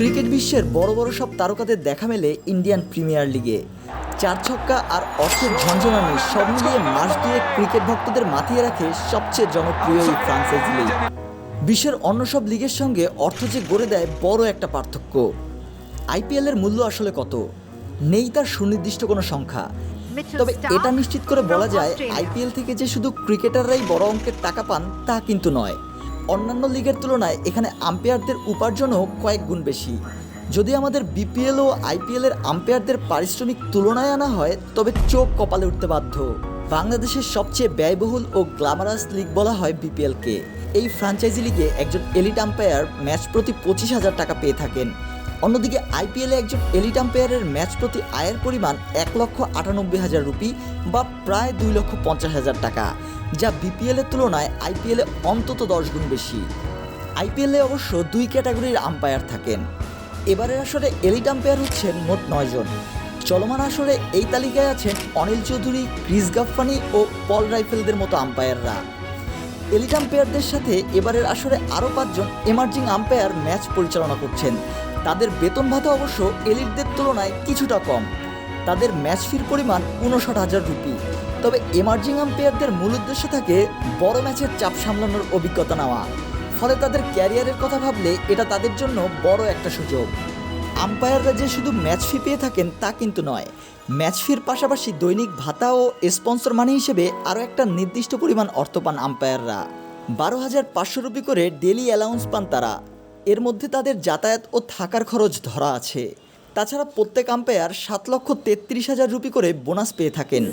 Cricket বিশ্বের বড় বড় সব তারকাদের দেখা মেলে ইন্ডিয়ান প্রিমিয়ার লিগে। চার ছক্কা আর অর্থের ঝঞ্ঝনানি সব মিলিয়ে মাস দিয়ে ক্রিকেট ভক্তদের মাতিয়ে রাখে সবচেয়ে জনপ্রিয় এই ফ্রান্সাইজি লিগ। বিশ্বের অন্য সব লিগের সঙ্গে অর্থ যে গড়ে দেয় বড় একটা পার্থক্য। আইপিএল এর মূল্য আসলে কত? নেই তার সুনির্দিষ্ট কোনো সংখ্যা। তবে এটা নিশ্চিত করে বলা যায় আইপিএল থেকে যে শুধু ক্রিকেটাররাই বড় অঙ্কের টাকা পান তা কিন্তু নয়। অন্যান্য লিগের তুলনায় এখানে আম্পায়ারদের উপার্জনও কয়েক গুণ বেশি। যদি আমাদের বিপিএল ও আইপিএলের আম্পায়ারদের পারিশ্রমিক তুলনায় আনা হয়, তবে চোখ কপালে উঠতে বাধ্য। বাংলাদেশের সবচেয়ে ব্যয়বহুল ও গ্ল্যামারাস লিগ বলা হয় বিপিএলকে এই ফ্র্যাঞ্চাইজি লিগে একজন এলিট আম্পায়ার ম্যাচ প্রতি পঁচিশ হাজার টাকা পেয়ে থাকেন। অন্যদিকে আইপিএলে একজন এলিট আম্পায়ারের ম্যাচ প্রতি আয়ের পরিমাণ এক লক্ষ আটানব্বই হাজার রুপি বা প্রায় দুই লক্ষ পঞ্চাশ হাজার টাকা, যা বিপিএল এর তুলনায় আইপিএলে অন্তত দশ গুণ বেশি। আইপিএলে অবশ্য দুই ক্যাটাগরির আম্পায়ার থাকেন। এবারের আসরে এলিট আম্পায়ার হচ্ছেন মোট নয়জন চলমান আসরে এই তালিকায় আছেন অনিল চৌধুরী, ক্রিস গাফফানি ও পল রাইফেলদের মতো আম্পায়াররা। এলিট আম্পায়ারদের সাথে এবারের আসরে আরও পাঁচজন এমার্জিং আম্পায়ার ম্যাচ পরিচালনা করছেন। তাদের বেতন ভাতা অবশ্য এলিটদের তুলনায় কিছুটা কম। তাদের ম্যাচ ফির পরিমাণ উনষাট হাজার রুপি। তবে এমার্জিং আম্পায়ারদের মূল উদ্দেশ্য থাকে বড় ম্যাচের চাপ সামলানোর অভিজ্ঞতা নেওয়া। ফলে তাদের ক্যারিয়ারের কথা ভাবলে এটা তাদের জন্য বড় একটা সুযোগ। আম্পায়াররা যে শুধু ম্যাচ ফি পেয়ে থাকেন তা কিন্তু নয়। ম্যাচ ফির পাশাপাশি দৈনিক ভাতা ও স্পন্সর মানি হিসেবে আরও একটা নির্দিষ্ট পরিমাণ অর্থ পান আম্পায়াররা। বারো হাজার পাঁচশো রুপি করে ডেলি অ্যালাউন্স পান তারা। এর মধ্যে তাদের যাতায়াত ও থাকার খরচ ধরা আছে। তাছাড়া প্রত্যেক আম্পায়ার সাত লক্ষ তেত্রিশ হাজার রুপি করে বোনাস পেয়ে থাকেন।